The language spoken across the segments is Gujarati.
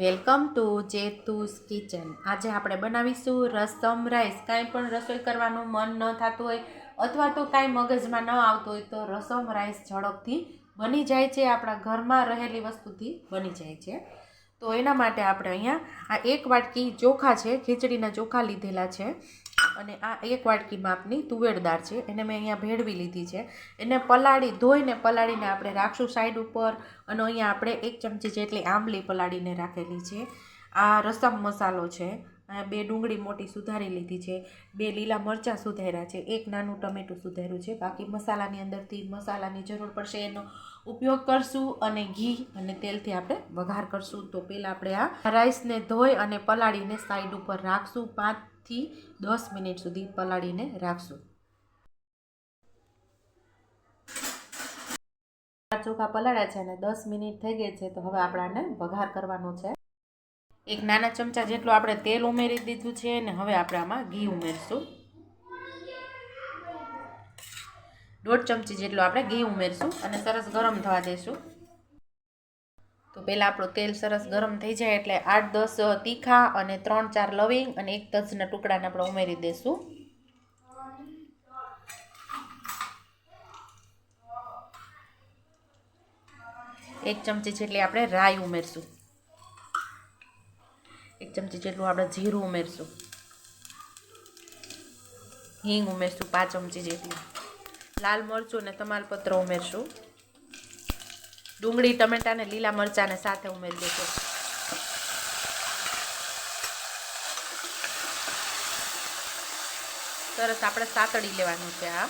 Welcome to જેતુસ kitchen. આજે આપણે બનાવીશું રસમ રાઈસ. કાંઈ પણ રસોઈ કરવાનું મન ન થતું હોય અથવા તો કાંઈ મગજમાં ન આવતું હોય તો રસમ રાઈસ ઝડપથી બની જાય છે, આપણા ઘરમાં રહેલી વસ્તુથી બની જાય છે. તો એના માટે આપણે અહીંયા આ એક વાટકી ચોખા છે, ખીચડીના ચોખા લીધેલા છે. અને આ એક વાટકી માપની તુવેર દાળ છે, એને મેં અહીંયા ભેળવી લીધી છે. એને પલાળી, ધોઈને પલાળીને આપણે રાખશું સાઈડ ઉપર અને અહીંયા આપણે એક ચમચી જેટલી આંબલી પલાળીને રાખેલી છે. આ રસમ મસાલો છે. બે ડુંગળી મોટી સુધારી લીધી છે, બે લીલા મરચાં સુધાર્યા છે, એક નાનું ટમેટું સુધાર્યું છે. બાકી મસાલાની અંદરથી મસાલાની જરૂર પડશે એનો ઉપયોગ કરશું અને ઘી અને તેલથી આપણે વઘાર કરશું. તો પહેલાં આપણે આ રાઈસને ધોઈ અને પલાળીને સાઈડ ઉપર રાખશું. પાંચથી દસ મિનિટ સુધી પલાળીને રાખશું. ચોખા પલાળ્યા છે અને દસ મિનિટ થઈ ગઈ છે, તો હવે આપણે આને વઘાર કરવાનો છે. એક નાના ચમચા જેટલું આપણે તેલ ઉમેરી દીધું છે અને હવે આપણે આમાં ઘી ઉમેરશું. દોઢ ચમચી જેટલું આપણે ઘી ઉમેરશું અને સરસ ગરમ થવા દઈશું તો પહેલાં આપણું તેલ સરસ ગરમ થઈ જાય એટલે આઠ, દસ તીખા અને ત્રણ, ચાર લવિંગ અને એક તજના ટુકડાને આપણે ઉમેરી દઈશું એક ચમચી જેટલી આપણે રાઈ ઉમેરશું. ચમચી જેટલું આપણે જીરું ઉમેરશું. હિંગ ઉમેરશું પાંચ ચમચી જેટલી. લાલ મરચું અને તમાલપત્ર ઉમેરશું. ડુંગળી, ટમેટા અને લીલા મરચાંને સાથે ઉમેરી દેશો. સરસ આપણે સાતડી લેવાનું છે આ.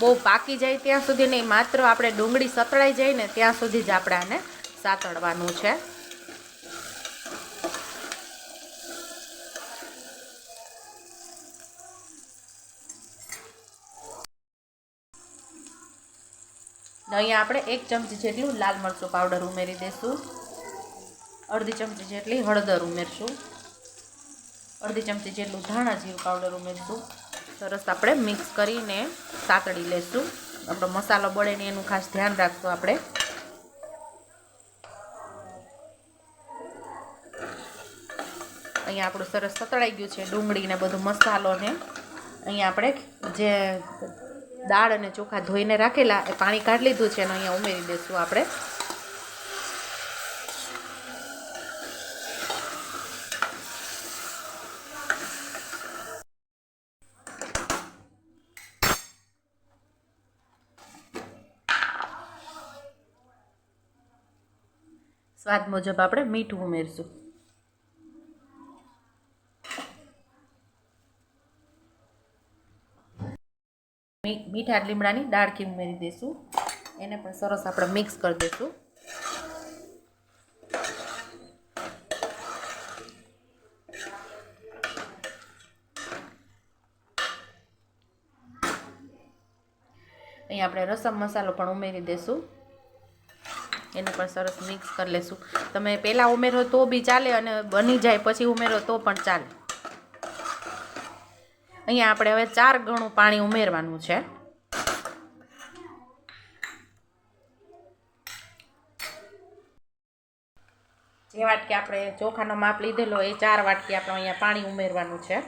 બહુ પાકી જાય ત્યાં સુધી નહીં, માત્ર આપણે ડુંગળી સતળાઈ જાય ને ત્યાં સુધી જ આપણે આને સાતળવાનું છે. અહીંયા આપણે એક ચમચી જેટલું લાલ મરચું પાવડર ઉમેરી દઈશું અડધી ચમચી જેટલી હળદર ઉમેરશું. અડધી ચમચી જેટલું ધાણા જીરું પાવડર ઉમેરશું. સરસ આપણે મિક્સ કરીને સાતળી લેશું. આપણો મસાલો બળે ને એનું ખાસ ધ્યાન રાખશું આપણે. અહીંયા આપણું સરસ સતળાઈ ગયું છે ડુંગળી ને બધું મસાલો ને અહીંયા આપણે જે દાળ અને ચોખા ધોઈને રાખેલા એ પાણી કાઢી લીધું છે અને અહીંયા ઉમેરી દઈશું આપણે. સ્વાદ મુજબ આપણે મીઠું ઉમેરશું. મીઠા લીમડાની ડાળખી ઉમેરી દઈશું. એને પણ સરસ આપણે મિક્સ કરી દઈશું. અહીં આપણે રસમ મસાલો પણ ઉમેરી દઈશું. એને પણ સરસ મિક્સ કરી લેશું. તમે પહેલાં ઉમેરો તો બી ચાલે અને બની જાય પછી ઉમેરો તો પણ ચાલે. અહીંયા આપણે હવે ચાર ગણું પાણી ઉમેરવાનું છે. જે વાટકી આપણે ચોખાનો માપ લીધેલો, એ ચાર વાટકી આપણે અહીંયા પાણી ઉમેરવાનું છે.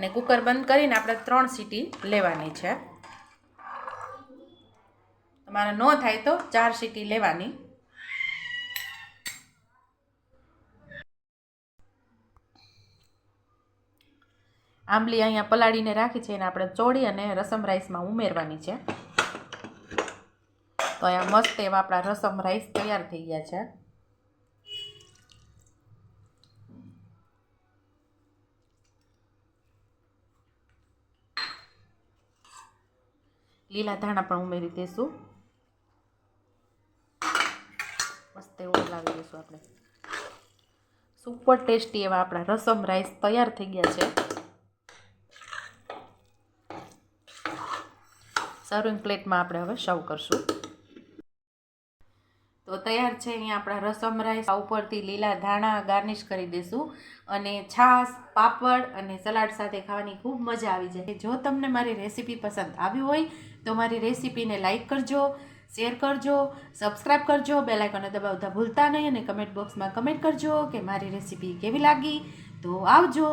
અને કુકર બંધ કરીને આપણે ત્રણ સીટી લેવાની છે. તમારે ન થાય તો ચાર સીટી લેવાની. આંબલી અહીંયા પલાળીને રાખી છે એને આપણે ચોળી અને રસમ રાઈસમાં ઉમેરવાની છે. તો અહીંયા મસ્ત એવા આપણા રસમ રાઈસ તૈયાર થઈ ગયા છે. લીલા ધાણા પણ ઉમેરી દઈશું મસ્ત એવું લાવી દઈશું આપણે. સુપર ટેસ્ટી એવા આપણા રસમ રાઈસ તૈયાર થઈ ગયા છે. સર્વિંગ પ્લેટમાં આપણે હવે સર્વ કરશું. તો તૈયાર છે, અહીંયા આપણા રસમ રાઈસ. ઉપરથી લીલા ધાણા ગાર્નિશ કરી દઈશું અને છાશ, પાપડ અને સલાડ સાથે ખાવાની ખૂબ મજા આવી જાય. જો તમને મારી રેસીપી પસંદ આવી હોય, તો મારી રેસીપીને લાઇક કરજો, શેર કરજો, સબસ્ક્રાઇબ કરજો, બેલ આઇકોને દબાવતા ભૂલતા નહીં અને કમેન્ટ બોક્સમાં કમેન્ટ કરજો કે મારી રેસીપી કેવી લાગી. તો આવજો.